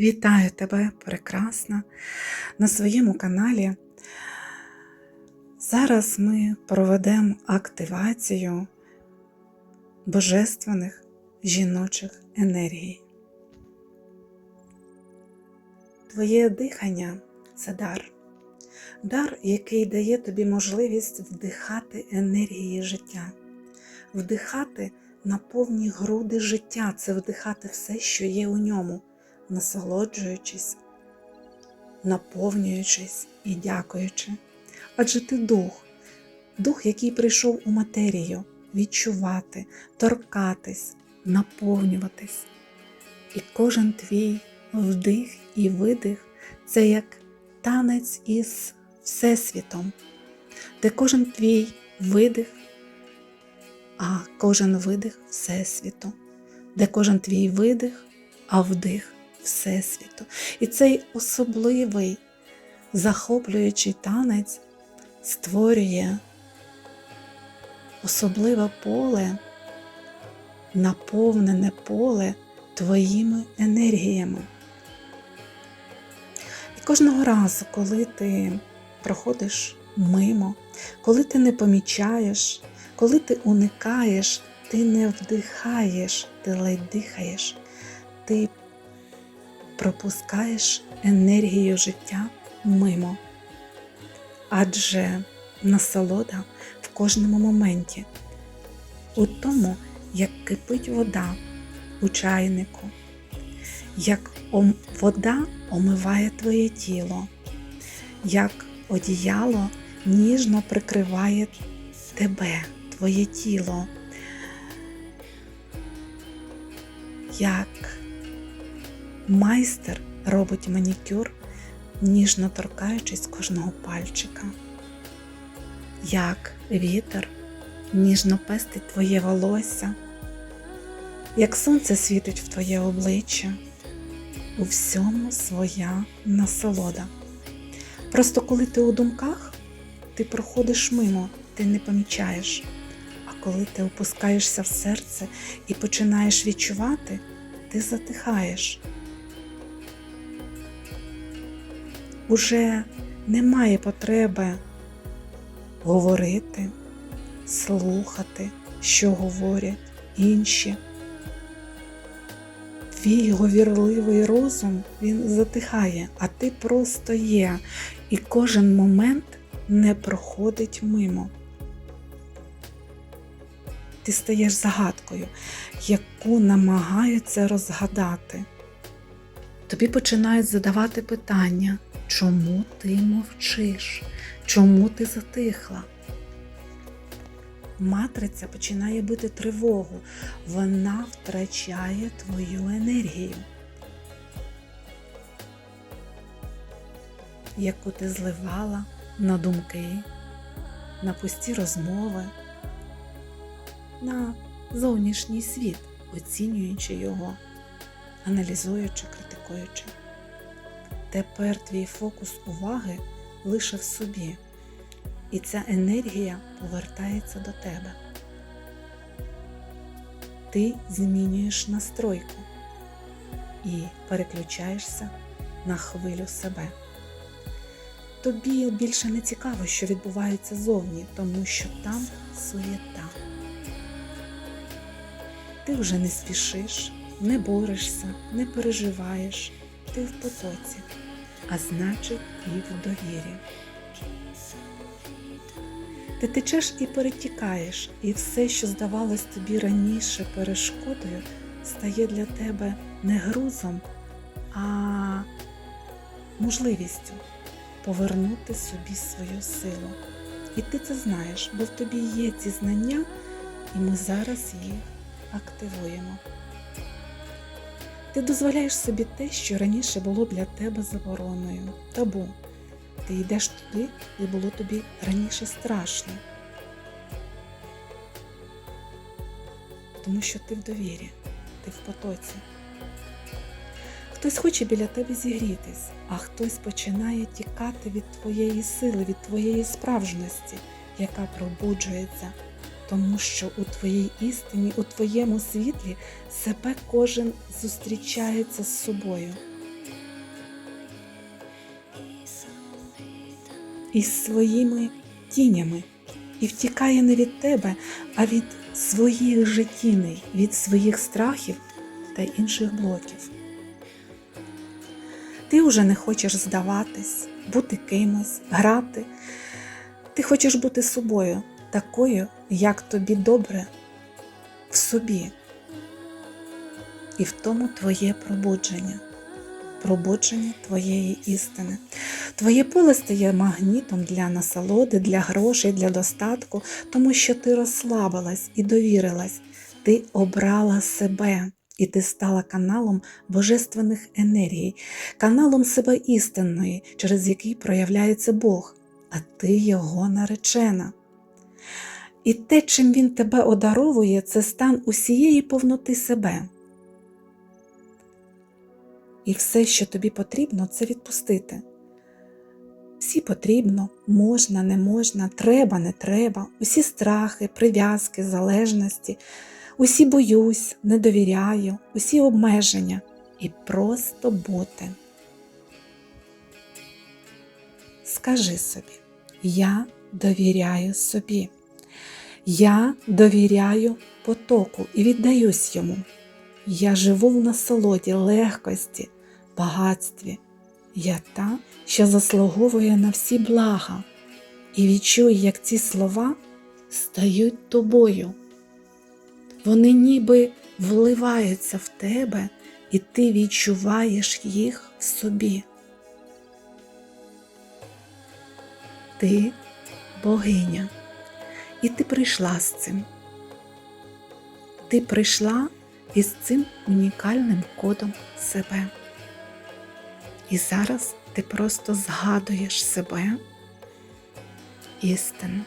Вітаю тебе, прекрасна, на своєму каналі. Зараз ми проведемо активацію божественних жіночих енергій. Твоє дихання це дар. Дар, який дає тобі можливість вдихати енергії життя, вдихати на повні груди життя, це вдихати все, що є у ньому насолоджуючись, наповнюючись і дякуючи. Адже ти дух, дух, який прийшов у матерію, відчувати, торкатись, наповнюватись. І кожен твій вдих і видих це як танець із Всесвітом, де кожен твій видих, а кожен видих Всесвіту, де кожен твій видих, а вдих Всесвіту. І цей особливий захоплюючий танець створює особливе поле, наповнене поле твоїми енергіями. І кожного разу, коли ти проходиш мимо, коли ти не помічаєш, коли ти уникаєш, ти не вдихаєш, ти ледь дихаєш, ти пропускаєш енергію життя мимо. Адже насолода в кожному моменті, у тому, як кипить вода у чайнику, як вода омиває твоє тіло, як одіяло ніжно прикриває тебе, твоє тіло, як майстер робить манікюр, ніжно торкаючись кожного пальчика, як вітер ніжно пестить твоє волосся, як сонце світить в твоє обличчя, у всьому своя насолода. Просто коли ти у думках, ти проходиш мимо, ти не помічаєш. А коли ти опускаєшся в серце і починаєш відчувати, ти затихаєш. Уже немає потреби говорити, слухати, що говорять інші. Твій говірливий розум він затихає, а ти просто є, і кожен момент не проходить мимо. Ти стаєш загадкою, яку намагаються розгадати. Тобі починають задавати питання, чому ти мовчиш, чому ти затихла? Матриця починає бити тривогу, вона втрачає твою енергію, яку ти зливала на думки, на пусті розмови, на зовнішній світ, оцінюючи його, аналізуючи, критикуючи. Тепер твій фокус уваги лише в собі, і ця енергія повертається до тебе. Ти змінюєш настройку і переключаєшся на хвилю себе. Тобі більше не цікаво, що відбувається зовні, тому що там суєта. Ти вже не спішиш, не борешся, не переживаєш, ти в потоці, а значить і в довірі. Ти течеш і перетікаєш, і все, що здавалось тобі раніше перешкодою, стає для тебе не грузом, а можливістю повернути собі свою силу. І ти це знаєш, бо в тобі є ці знання, і ми зараз їх активуємо. Ти дозволяєш собі те, що раніше було для тебе забороною, табу. Ти йдеш туди, де було тобі раніше страшно. Тому що ти в довірі, ти в потоці. Хтось хоче біля тебе зігрітись, а хтось починає тікати від твоєї сили, від твоєї справжності, яка пробуджується, тому що у твоїй істині, у твоєму світлі себе кожен зустрічається з собою. Із своїми тінями і втікає не від тебе, а від своїх життіней, від своїх страхів та інших блоків. Ти вже не хочеш здаватись, бути кимось, грати. Ти хочеш бути собою, такою, як тобі добре в собі. І в тому твоє пробудження, пробудження твоєї істини. Твоє поле стає магнітом для насолоди, для грошей, для достатку, тому що ти розслабилась і довірилась, ти обрала себе. І ти стала каналом божественних енергій, каналом себе істинної, через який проявляється Бог, а ти його наречена. І те, чим він тебе одаровує, це стан усієї повноти себе. І все, що тобі потрібно, це відпустити. Всі потрібно, можна, не можна, треба, не треба, усі страхи, прив'язки, залежності, усі боюсь, не довіряю, усі обмеження і просто бути. Скажи собі, я довіряю собі. Я довіряю потоку і віддаюсь йому. Я живу в насолоді, легкості, багатстві. Я та, що заслуговує на всі блага, і відчую, як ці слова стають тобою. Вони ніби вливаються в тебе, і ти відчуваєш їх в собі. Ти богиня, і ти прийшла з цим. Ти прийшла із цим унікальним кодом себе. І зараз ти просто згадуєш себе істину.